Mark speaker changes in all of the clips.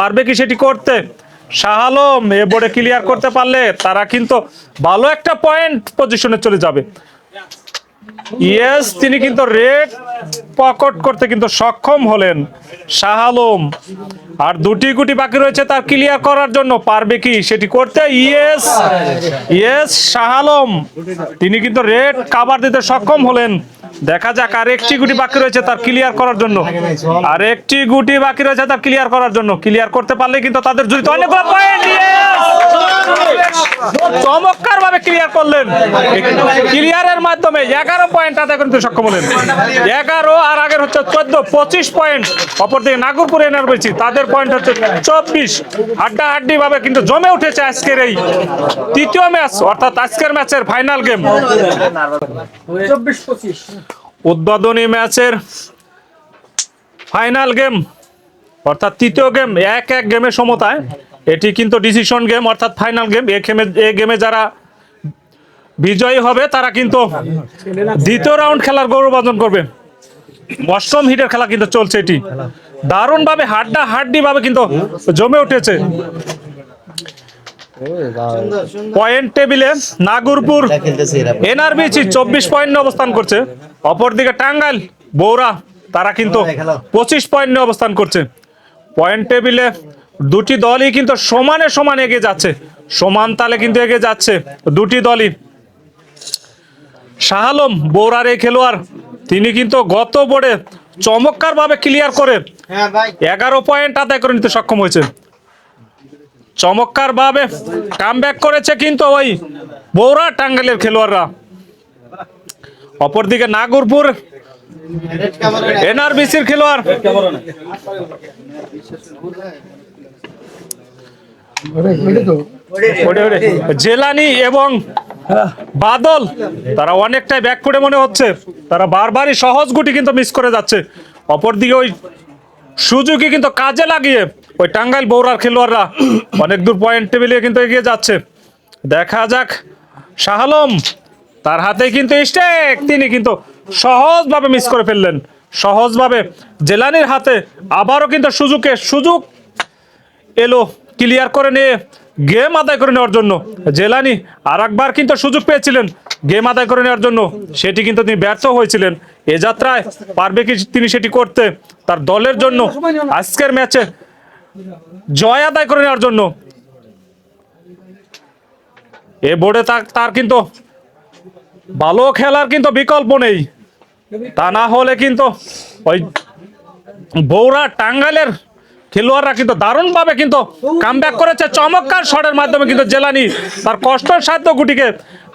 Speaker 1: পারবে কি সেটি করতে? শাহ আলম এ বোর্ডে ক্লিয়ার করতে পারলে তারা কিন্তু ভালো একটা পয়েন্ট পজিশনে চলে যাবে। ইয়েস তিনি কিন্তু রেড পকেট করতে কিন্তু সক্ষম হলেন শাহ আলম। আর দুটি গুটি বাকি রয়েছে তার ক্লিয়ার করার জন্য। পারবে কি সেটি করতে? Yes yes Shah Alam. তিনি কিন্তু রেড কাভার দিতে সক্ষম হলেন। দেখা যাক, আর একটি গুটি বাকি রয়েছে তার ক্লিয়ার করার জন্য। আর একটি গুটি বাকি রয়েছে তার ক্লিয়ার করার জন্য। ক্লিয়ার করতে পারলে কিন্তু তাদের জড়িত অনেকগুলো পয়েন্ট চমৎকার ভাবে ক্লিয়ার করলেন। ক্লিয়ারের মাধ্যমে এগারো পয়েন্ট আদায় করতে সক্ষম হলেন। এগারো আর আগের হচ্ছে চোদ্দ পঁচিশ পয়েন্ট অপরদিকে নাগরপুর এনার বলছি তাদের পয়েন্ট হচ্ছে চব্বিশ। হাড্ডা হাড্ডি ভাবে কিন্তু জমে উঠেছে আজকের এই তৃতীয় ম্যাচ অর্থাৎ আজকের ম্যাচের ফাইনাল গেম উদ্বোধনী ম্যাচের ফাইনাল গেম অর্থাৎ তৃতীয় গেম এক এক গেমের সমতায় এটি কিন্তু ডিসিশন গেম অর্থাৎ ফাইনাল গেম এ গেমে এ গেমে যারা বিজয়ী হবে তারা কিন্তু দ্বিতীয় রাউন্ড খেলার গৌরব অর্জন করবে। অষ্টম হিটের খেলা কিন্তু চলছে এটি। দারুণ ভাবে হাড্ডা হাড্ডি ভাবে কিন্তু জমে উঠেছে। পয়েন্ট টেবিলে নাগরপুর এনআরবিসি চব্বিশ পয়েন্ট অবস্থান করছে। অপরদিকে টাঙ্গাইল বৌরা তারা কিন্তু পঁচিশ পয়েন্ট অবস্থান করছে। পয়েন্ট টেবিলে দুটি দলই কিন্তু সমানে সমান এগিয়ে যাচ্ছে। সমান তালে কিন্তু এগিয়ে যাচ্ছে দুটি দলই। শাহ আলম বৌরার এই খেলোয়াড় তিনি কিন্তু গত বোর্ডে চমৎকার ভাবে ক্লিয়ার করে এগারো পয়েন্ট আদায় করে নিতে সক্ষম হয়েছে। চমৎকার ভাবে কাম করেছে কিন্তু ওই বৌরা টাঙ্গাইলের খেলোয়াড়রা। অপরদিকে নাগরপুর এনআরবিসির খেলোয়াড়। জেলানি এবং বাদল, তারা অনেকটাই ব্যাক করে মনে হচ্ছে। তারা বারবারই সহজ গুটি কিন্তু মিস করে যাচ্ছে। অপরদিকে ওই সুযোগই কিন্তু কাজে লাগিয়ে ওই টাঙ্গাইল বৌরার খেলোয়াড়রা অনেক দূর পয়েন্ট টেবিলে কিন্তু এগিয়ে যাচ্ছে। দেখা যাক, শাহ আলম তার হাতে কিন্তু স্টেক তিনি কিন্তু সহজভাবে মিস করে ফেললেন। সহজভাবে জেলানির হাতে আবারও কিন্তু সুযোগে সুযোগ এলো। ক্লিয়ার করে নিয়ে গেম আদায় করে নেওয়ার জন্য। জেলানি আর একবার কিন্তু সুযোগ পেয়েছিলেন গেম আদায় করে নেওয়ার জন্য। সেটি কিন্তু তিনি ব্যর্থ হয়েছিলেন। এ যাত্রায় পারবে কি তিনি সেটি করতে? তার দলের জন্য আজকের ম্যাচে জয় আদায় করে নেওয়ার জন্য। এ বোর্ডে তার কিন্তু ভালো খেলার কিন্তু বিকল্প নেই। তা না হলে কিন্তু ওই বৌরা টাঙ্গাইলের খেলোয়াড়রা কিন্তু দারুণভাবে কিন্তু কামব্যাক করেছে। চমৎকার শটের মাধ্যমে কিন্তু জেলানি তার কষ্টের সাধ্য গুটিকে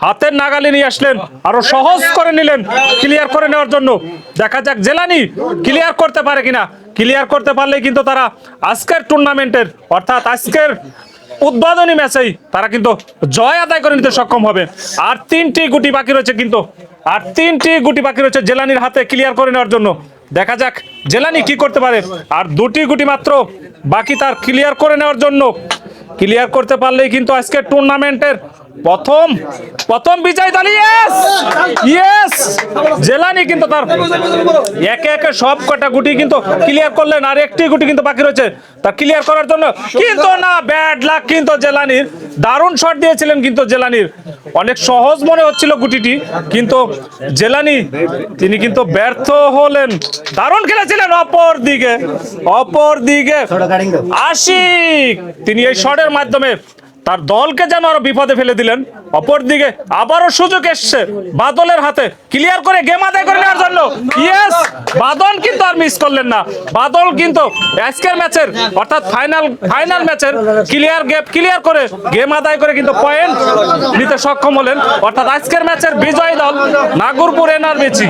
Speaker 1: হাতের নাগালে নিয়ে আসলেন, আরও সহজ করে নিলেন ক্লিয়ার করে নেওয়ার জন্য। দেখা যাক জেলানি ক্লিয়ার করতে পারে কিনা। ক্লিয়ার করতে পারলে কিন্তু তারা আজকের টুর্নামেন্টের অর্থাৎ আজকের উদ্বোধনী ম্যাচেই তারা কিন্তু জয় আদায় করে নিতে সক্ষম হবে। আর তিনটি গুটি বাকি রয়েছে কিন্তু, আর তিনটি গুটি বাকি রয়েছে জেলানির হাতে ক্লিয়ার করে নেওয়ার জন্য। দেখা যাক, জেলানি কি করতে পারে। আর দুটি গুটি মাত্র, বাকি তার ক্লিয়ার করে নেওয়ার জন্য। ক্লিয়ার করতে পারলেই কিন্তু আজকে টুর্নামেন্টের প্রথম প্রথম বিজয় দল ইয়েস ইয়েস জেলানি কিন্তু তার একে একে সব কটা গুটি কিন্তু ক্লিয়ার করলেন, আর একটি গুটি কিন্তু বাকি রয়েছে। তা ক্লিয়ার করার জন্য কিন্তু না ব্যাড লাক কিন্তু জেলানির। দারুণ শট দিয়েছিলেন কিন্তু জেলানির। অনেক সহজ মনে হচ্ছিল গুটিটি, কিন্তু জেলানি, তিনি কিন্তু ব্যর্থ হলেন। দারুণ খেলেছিলেন অপর দিকে অপর দিকে। আশিক, তিনি এই শটের মাধ্যমে তার দলকে যেন আরও বিপদে ফেলে দিলেন। অপরদিকে আবারও সুযোগ এসছে বাদলের হাতে। ক্লিয়ার করে গেম আদায় করে নেওয়ার জন্য। ইয়েস বাদল কিন্তু আর মিস করলেন না। বাদল কিন্তু আজকের ম্যাচের অর্থাৎ ফাইনাল ফাইনাল ম্যাচের ক্লিয়ার গেপ ক্লিয়ার করে গেম আদায় করে কিন্তু পয়েন্ট নিতে সক্ষম হলেন। অর্থাৎ আজকের ম্যাচের বিজয়ী দল নাগরপুর এনআরবিসি